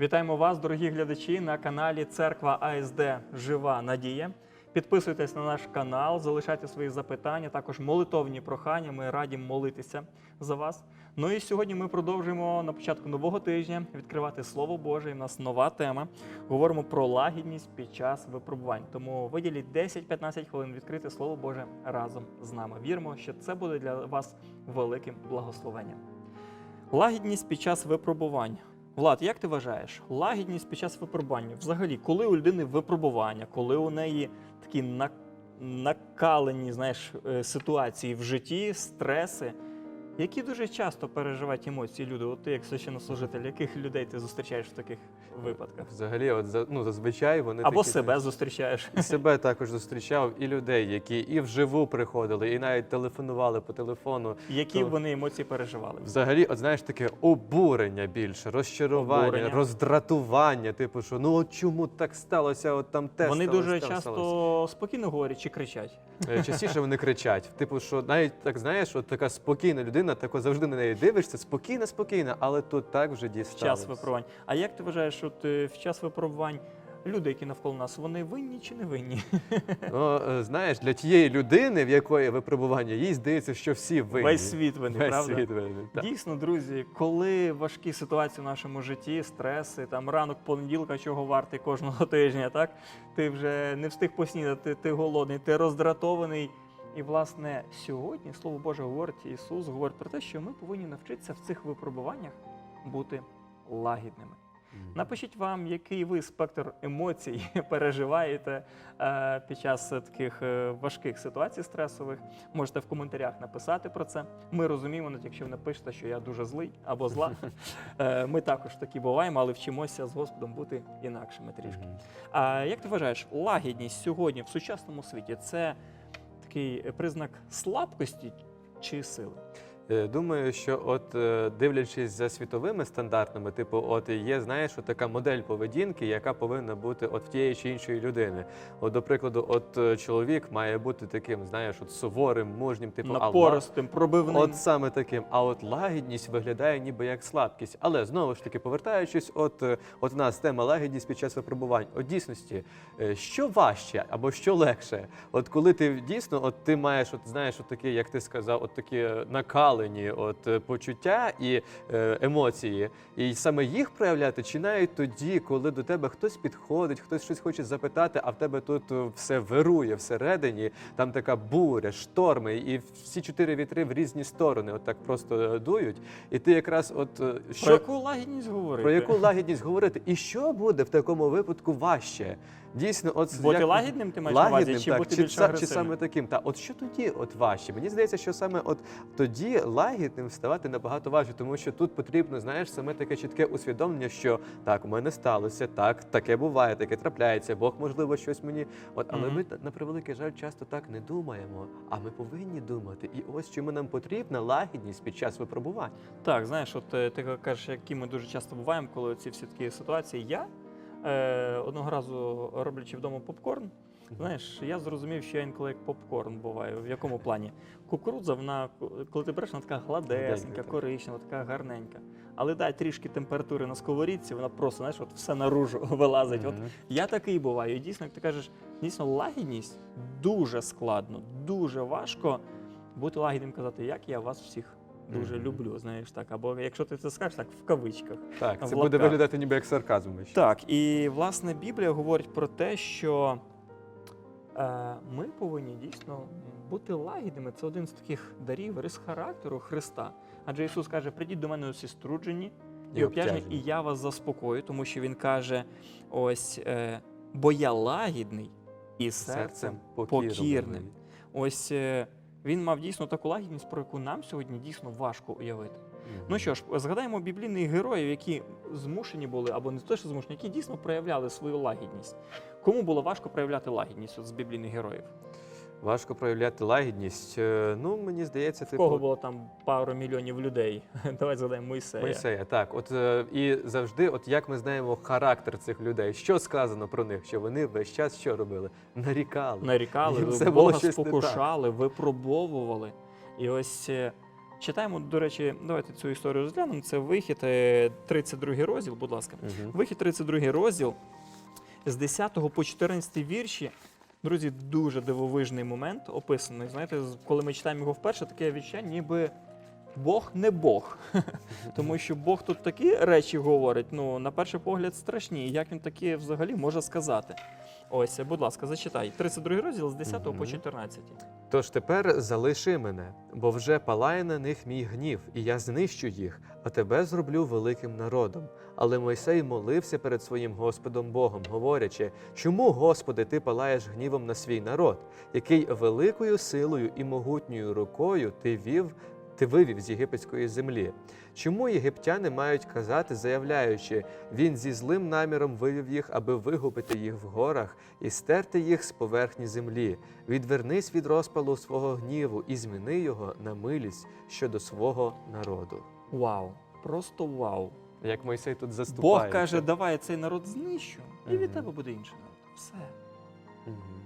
Вітаємо вас, дорогі глядачі, на каналі Церква АСД Жива Надія. Підписуйтесь на наш канал, залишайте свої запитання, також молитовні прохання. Ми раді молитися за вас. Ну і сьогодні ми продовжуємо на початку нового тижня відкривати Слово Боже. І в нас нова тема. Говоримо про лагідність під час випробувань. Тому виділіть 10-15 хвилин відкрити Слово Боже разом з нами. Віримо, що це буде для вас великим благословенням. Лагідність під час випробувань. Влад, як ти вважаєш, лагідність під час випробування? Взагалі, коли у людини випробування, коли у неї такі на- накалені знаєш, е, ситуації в житті, стреси, які дуже часто переживають емоції люди? От ти як священнослужитель, яких людей ти зустрічаєш в таких випадках? Взагалі, от за- ну, зазвичай вони Або такі, себе зустрічаєш. І себе також зустрічав, і людей, які і вживу приходили, і навіть телефонували по телефону. Які Ну, вони емоції переживали? Взагалі, от знаєш, таке обурення більше, розчарування, Обурення. роздратування. Типу, що ну от чому так сталося? От там те Вони сталося, дуже те часто сталося. спокійно говорять чи кричать. Е, частіше вони кричать. Типу, що навіть так знаєш, от така спокійна людина, тако завжди на неї дивишся, спокійна, спокійна, але тут так вже в дісталося. час випробувань. А як ти вважаєш, от е, в час випробувань люди, які навколо нас, вони винні чи не винні? Ну, е, знаєш, для тієї людини, в якої випробування, їй здається, що всі винні. Весь світ винний, Весь правда? світ винний. так. Дійсно, друзі, коли важкі ситуації в нашому житті, стреси, там ранок понеділка, чого вартий кожного тижня, так? Ти вже не встиг поснідати, ти голодний, ти роздратований. І, власне, сьогодні Слово Боже говорить, Ісус говорить про те, що ми повинні навчитися в цих випробуваннях бути лагідними. Напишіть вам, який ви спектр емоцій переживаєте е, під час таких е, важких ситуацій стресових. Можете в коментарях написати про це. Ми розуміємо, навіть якщо ви напишете, що я дуже злий або зла. Е, ми також такі буваємо, але вчимося з Господом бути інакшими трішки. А як ти вважаєш, лагідність сьогодні в сучасному світі це такий признак слабкості чи сили? Е, Думаю, що от е, дивлячись за світовими стандартами, типу, от є, знаєш, от така модель поведінки, яка повинна бути от в тієї чи іншої людини. От, до прикладу, от е, чоловік має бути таким, знаєш, от суворим, мужнім, типу, а ла- пробивним. От саме таким. А от лагідність виглядає ніби як слабкість. Але знову ж таки, повертаючись, от, от в нас тема лагідність під час випробувань. От дійсності, що важче або що легше? От коли ти дійсно, от ти маєш, от знаєш, от такі, як ти сказав, от такі е, накалені от е, почуття і е, емоції, і саме їх проявляти, чи навіть тоді, коли до тебе хтось підходить, хтось щось хоче запитати, а в тебе тут е, все вирує всередині, там така буря, шторми, і всі чотири вітри в різні сторони, от так просто дують. І ти якраз от е, Про що яку лагідність говорити? про яку лагідність говорити, і що буде в такому випадку важче? Дійсно, от Бути як- лагідним ти маєш лагідним, увазі, чи так, бути чи, більш чи саме таким? Та от що тоді от важче? Мені здається, що саме от тоді лагідним ставати набагато важче, тому що тут потрібно, знаєш, саме таке чітке усвідомлення, що так, у мене сталося, так, таке буває, таке трапляється. Бог, можливо, щось мені. От, але Мгм. ми на- превеликий жаль часто так не думаємо. А ми повинні думати. І ось чому нам потрібна лагідність під час випробувань. Так, знаєш, от е, ти кажеш, які ми дуже часто буваємо, коли ці всі такі ситуації. Я одного разу роблячи вдома попкорн, знаєш, я зрозумів, що я інколи як попкорн буваю. В якому плані? Кукурудза, вона, коли ти береш, вона така гладесенька, коричнева, така гарненька. Але дай трішки температури на сковорідці, вона просто, знаєш, от все наружу вилазить. От Я такий буваю. І дійсно, як ти кажеш, дійсно лагідність дуже складно, дуже важко бути лагідним, казати, як я вас всіх дуже Мгм. люблю. Знаєш так. Або якщо ти це скажеш, так в кавичках. Так, В це буде виглядати ніби як сарказм. ще. Так, і власне Біблія говорить про те, що е, ми повинні дійсно бути лагідними. Це один з таких дарів, рис характеру Христа. Адже Ісус каже: прийдіть до мене усі струджені і І обтяжені, і я вас заспокою, тому що він каже: ось, е, бо я лагідний і серцем покірним. Ось е, він мав дійсно таку лагідність, про яку нам сьогодні дійсно важко уявити. Мгм. Ну що ж, згадаємо біблійних героїв, які змушені були, або не те, що змушені, які дійсно проявляли свою лагідність. Кому було важко проявляти лагідність от з біблійних героїв? Важко проявляти лагідність. Е, Ну, мені здається, типу, кого було там пару мільйонів людей? Давай згадаємо Мойсея. Мойсея, так. От е, і завжди, от як ми знаємо характер цих людей, що сказано про них, що вони весь час що робили? Нарікали. Нарікали, Їм все Бога було спокушали, випробовували. І ось е, Читаємо, до речі, давайте цю історію розглянемо. Це вихід, е, 32 розділ, будь ласка. Мгм. Вихід 32 розділ з 10 по 14 вірші. Друзі, дуже дивовижний момент описаний. Знаєте, коли ми читаємо його вперше, таке відчуття, ніби Бог не Бог. Тому що Бог тут такі речі говорить, ну, на перший погляд, страшні. Як він такі взагалі може сказати? Ось, будь ласка, зачитай. 32 розділ з 10 по Мгм. 14. Тож тепер залиши мене, бо вже палає на них мій гнів, і я знищу їх, а тебе зроблю великим народом. Але Мойсей молився перед своїм Господом Богом, говорячи: Чому, Господи, ти палаєш гнівом на свій народ, який великою силою і могутньою рукою ти вів. Ти вивів з єгипетської землі. Чому єгиптяни мають казати, заявляючи, він зі злим наміром вивів їх, аби вигубити їх в горах і стерти їх з поверхні землі? Відвернись від розпалу свого гніву і зміни його на милість щодо свого народу. Вау! Просто вау! Як Мойсей тут заступає. Бог каже, давай я цей народ знищу, і від Мгм. тебе буде інший народ. Все.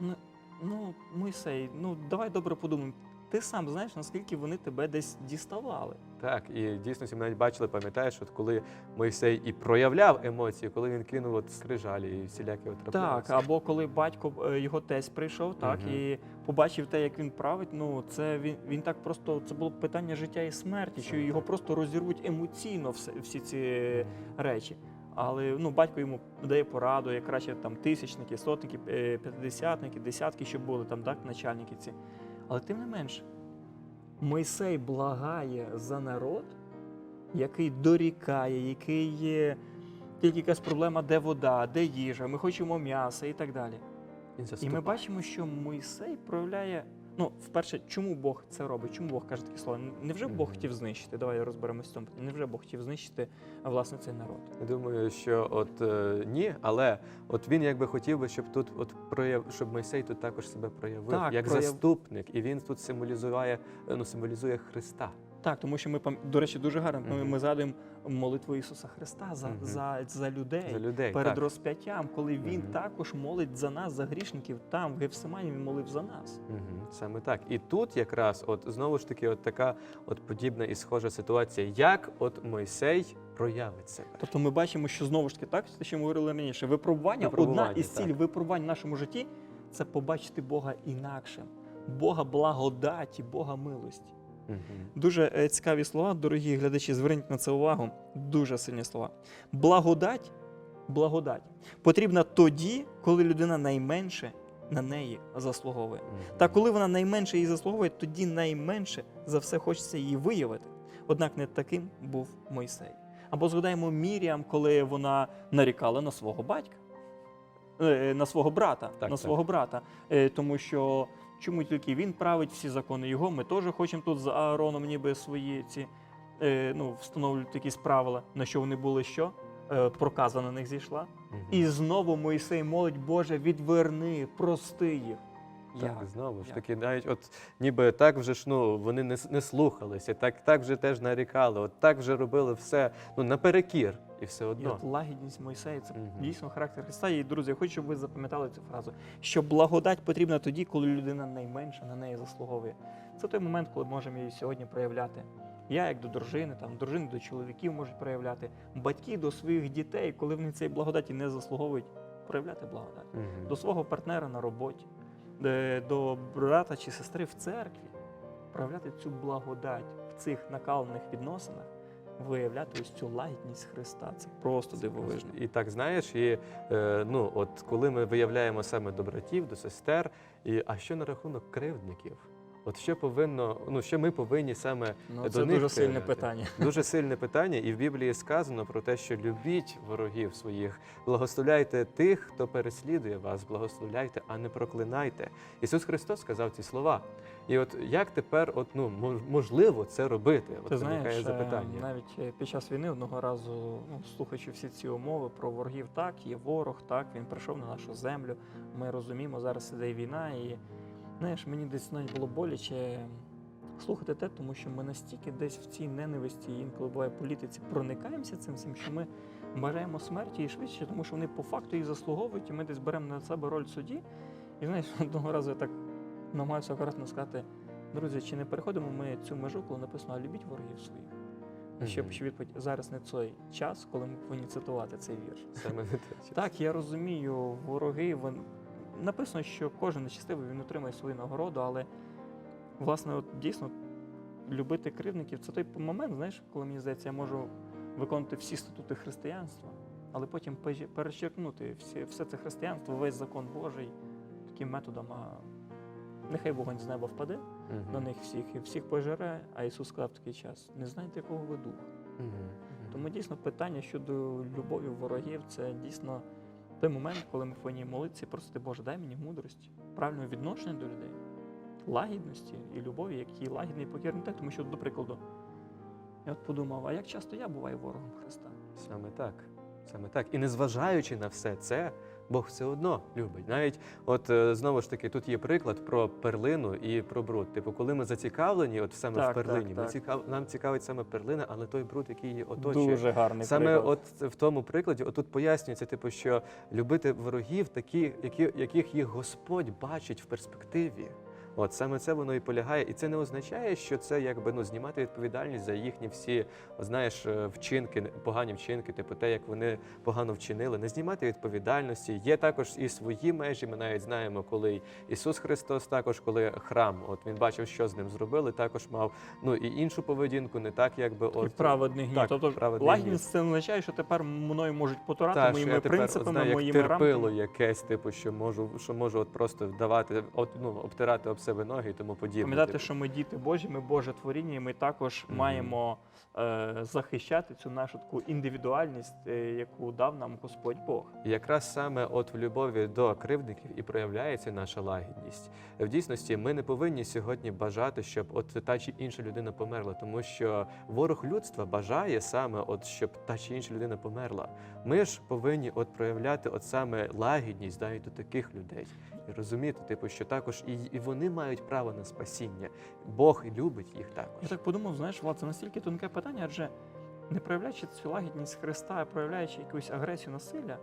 Ну, ну, Мойсей, ну давай добре подумаємо. Ти сам знаєш, наскільки вони тебе десь діставали. Так, і дійсно ми навіть бачили, пам'ятаєш, от коли Мойсей і проявляв емоції, коли він кинув от скрижалі і всілякі от Так, або коли батько е, його тесть прийшов, так Мгм. і побачив те, як він править. Ну це він він так просто це було питання життя і смерті, що його просто розірвуть емоційно все, всі ці речі. Але ну батько йому дає пораду, як краще там тисячники, сотники, е, п'ятдесятники, десятки, щоб були там, так, начальники ці. Але тим не менш, Мойсей благає за народ, який дорікає, який є тільки якась проблема, де вода, де їжа, ми хочемо м'яса і так далі. І ми бачимо, що Мойсей проявляє. Ну, вперше, чому Бог це робить? Чому Бог каже такі слова? Невже Бог хотів знищити? Давай розберемося з цим. Невже Бог хотів знищити власне цей народ? Я думаю, що от е, ні, але от він якби хотів би, щоб тут от прояв, щоб Мойсей тут також себе проявив Так, як прояв- заступник, і він тут символізує, ну символізує Христа. Так, тому що ми до речі, дуже гарно. Ми, ми згадуємо молитву Ісуса Христа за, за, за людей. За людей. Перед так. розп'яттям, коли він також молить за нас, за грішників, там в Гефсимані він молив за нас. Саме так. І тут якраз, от знову ж таки, от така от подібна і схожа ситуація, як от Мойсей проявить себе. Тобто ми бачимо, що знову ж таки так, те, що ми говорили раніше, випробування, Випробування, одна із цілей випробувань в нашому житті це побачити Бога інакшим, Бога благодаті, Бога милості. Мгм. Дуже е, цікаві слова, дорогі глядачі, зверніть на це увагу. Дуже сильні слова. Благодать, благодать потрібна тоді, коли людина найменше на неї заслуговує. Мгм. Та коли вона найменше її заслуговує, тоді найменше за все хочеться її виявити. Однак не таким був Мойсей. Або згадаємо Міріам, коли вона нарікала на свого батька, Е, на свого брата, Так, на так. свого брата. Е, Тому що чому тільки він править всі закони його, ми теж хочемо тут з Аароном ніби свої ці е, ну, встановлювати якісь правила, на що вони були що? Е, Проказа на них зійшла. Угу. І знову Мойсей молить, Боже, відверни, прости їх. Так, знову ж таки, навіть от ніби так вже ж ну вони не, не слухалися, так, так вже теж нарікали, от так вже робили все ну наперекір, і все І от лагідність Мойсея це Мгм. дійсно характер Христа. І друзі, я хочу, щоб ви запам'ятали цю фразу. Що благодать потрібна тоді, коли людина найменше на неї заслуговує. Це той момент, коли можемо її сьогодні проявляти. Я, як до дружини, там дружини до чоловіків можуть проявляти, батьки до своїх дітей, коли вони цієї благодаті не заслуговують, проявляти благодать. Мгм. До свого партнера на роботі, до брата чи сестри в церкві, проявляти цю благодать в цих накалених відносинах, виявляти ось цю лагідність Христа. Це просто дивовижно. І так знаєш, і е, ну от коли ми виявляємо саме до братів, до сестер, і а що на рахунок кривдників? От що повинно, ну що ми повинні саме Ну, до це них дуже сильне питання. Дуже сильне питання, і в Біблії сказано про те, що любіть ворогів своїх, благословляйте тих, хто переслідує вас, благословляйте, а не проклинайте. Ісус Христос сказав ці слова. І от як тепер, от ну можливо це робити? От Ти знаєш, е, запитання. навіть е, під час війни одного разу, ну, слухаючи всі ці умови про ворогів, так, є ворог, так, він прийшов на нашу землю. Ми розуміємо, зараз іде війна, і знаєш, мені десь навіть було боляче слухати те, тому що ми настільки десь в цій ненависті, інколи буває політиці, проникаємося цим всім, що ми бажаємо смерті і швидше, тому що вони по факту її заслуговують, і ми десь беремо на себе роль судді. І знаєш, одного разу я так намагаюся акуратно сказати. Друзі, чи не переходимо ми цю межу, коли написано «А любіть ворогів своїх? Мгм. відповідь зараз не той час, коли ми повинні цитувати цей вірш. Саме не те. Так, я розумію, вороги вон... написано, що кожен нечестивий він отримає свою нагороду, але власне, от дійсно любити кривдників це той момент, знаєш, коли мені здається, я можу виконувати всі статути християнства, але потім перечеркнути всі, все це християнство, весь закон Божий таким методом, а нехай вогонь з неба впаде Мгм. на них всіх і всіх пожере, а Ісус сказав такий час: не знаєте, якого ви духа. Мгм. Тому дійсно питання щодо любові ворогів це дійсно той момент, коли ми повинні молитися і просити, Боже, дай мені мудрості, правильного відношення до людей, лагідності і любові, які лагідний покірний так. Тому що, до прикладу, я от подумав, а як часто я буваю ворогом Христа? Саме так. Саме так. І незважаючи на все це, Бог все одно любить. Навіть от е, знову ж таки, тут є приклад про перлину і про бруд. Типу, коли ми зацікавлені, от саме Так, в перлині, так, ми так. цікав... нам цікавить саме перлина, але той бруд, який її оточує. Дуже гарний Саме приклад. от в тому прикладі, отут пояснюється, типу, що любити ворогів, такі, які, яких їх Господь бачить в перспективі. От саме це воно і полягає, і це не означає, що це якби ну знімати відповідальність за їхні всі, знаєш, е, вчинки, погані вчинки, типу те, як вони погано вчинили, не знімати відповідальності. Є також і свої межі. Ми навіть знаємо, коли Ісус Христос, також коли храм, от він бачив, що з ним зробили, також мав ну і іншу поведінку, не так, якби І от праведний гнів. тобто лагідність це означає, що тепер мною можуть потурати Та, що моїми я тепер, принципами, знаю, як моїми терпило рамками. якесь, типу, що можу, що можу от просто давати, от, ну, обтирати об себе ноги і тому подібне. Пам'ятати, типу. що ми діти Божі, ми Боже творіння, і ми також Мгм. маємо е, захищати цю нашу таку індивідуальність, е, яку дав нам Господь Бог. І якраз саме от в любові до кривдників і проявляється наша лагідність. В дійсності ми не повинні сьогодні бажати, щоб от та чи інша людина померла, тому що ворог людства бажає саме, от щоб та чи інша людина померла. Ми ж повинні от проявляти от саме лагідність навіть до таких людей і розуміти, типу, що також і, і вони мають право на спасіння. Бог любить їх також. Я так подумав, знаєш, Влад, це настільки тонке питання, адже не проявляючи цю лагідність Христа, а проявляючи якусь агресію насилля,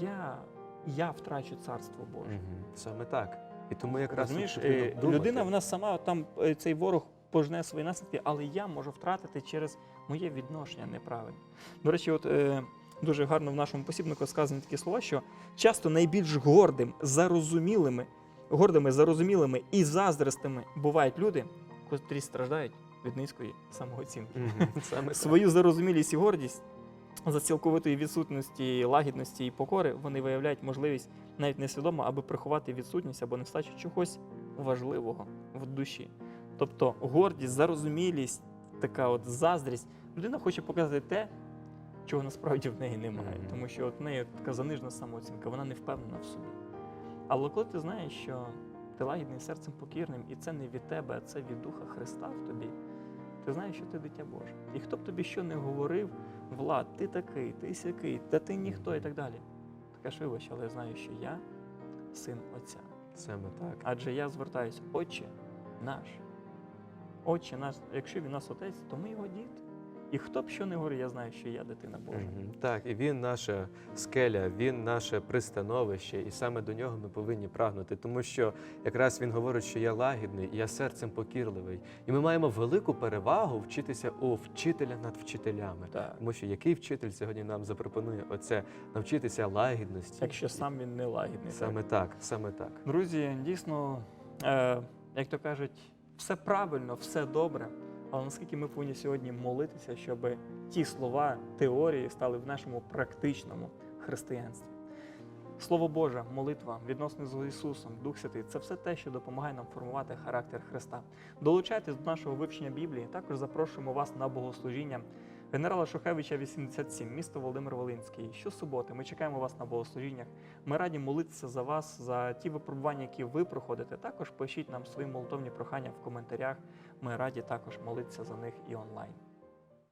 я, я втрачу царство Боже. Мгм. Саме так. І тому якраз Розумієш, е, людина вона сама там е, цей ворог пожне свої наслідки, але я можу втратити через моє відношення неправильне. До речі, от е, дуже гарно в нашому посібнику сказані такі слова, що часто найбільш гордим, зарозумілими, гордими, зарозумілими і заздростими бувають люди, котрі страждають від низької самооцінки. Саме. Свою зарозумілість і гордість за цілковитої відсутності лагідності і покори вони виявляють можливість навіть несвідомо, аби приховати відсутність або нестачу чогось важливого в душі. Тобто гордість, зарозумілість, така от заздрість. Людина хоче показати те, чого насправді в неї немає. Тому що от в неї така занижена самооцінка, вона не впевнена в собі. Але коли ти знаєш, що ти лагідний серцем покірним, і це не від тебе, а це від Духа Христа в тобі, ти знаєш, що ти дитя Боже. І хто б тобі що не говорив, Влад, ти такий, ти сякий, та ти ніхто і так далі. Така ж вибач, але я знаю, що я син Отця. Саме так. Адже я звертаюся, Отче наш. Отче наш, якщо він нас отець, то ми його діти. І хто б що не говорив, я знаю, що я дитина Божа. Так, і він наша скеля, він наше пристановище, і саме до нього ми повинні прагнути, тому що якраз він говорить, що я лагідний, я серцем покірливий. І ми маємо велику перевагу вчитися у вчителя над вчителями. Так. Тому що який вчитель сьогодні нам запропонує оце навчитися лагідності? Якщо сам він не лагідний. саме так, саме так. Друзі, дійсно, е, як то кажуть, все правильно, все добре. Але наскільки ми повинні сьогодні молитися, щоб ті слова, теорії стали в нашому практичному християнстві. Слово Боже, молитва, відносини з Ісусом, Дух Святий це все те, що допомагає нам формувати характер Христа. Долучайтесь до нашого вивчення Біблії. Також запрошуємо вас на богослужіння генерала Шухевича 87, місто Володимир Волинський. Щосуботи ми чекаємо вас на богослужіннях. Ми раді молитися за вас, за ті випробування, які ви проходите. Також пишіть нам свої молитовні прохання в коментарях. Ми раді також молитися за них і онлайн.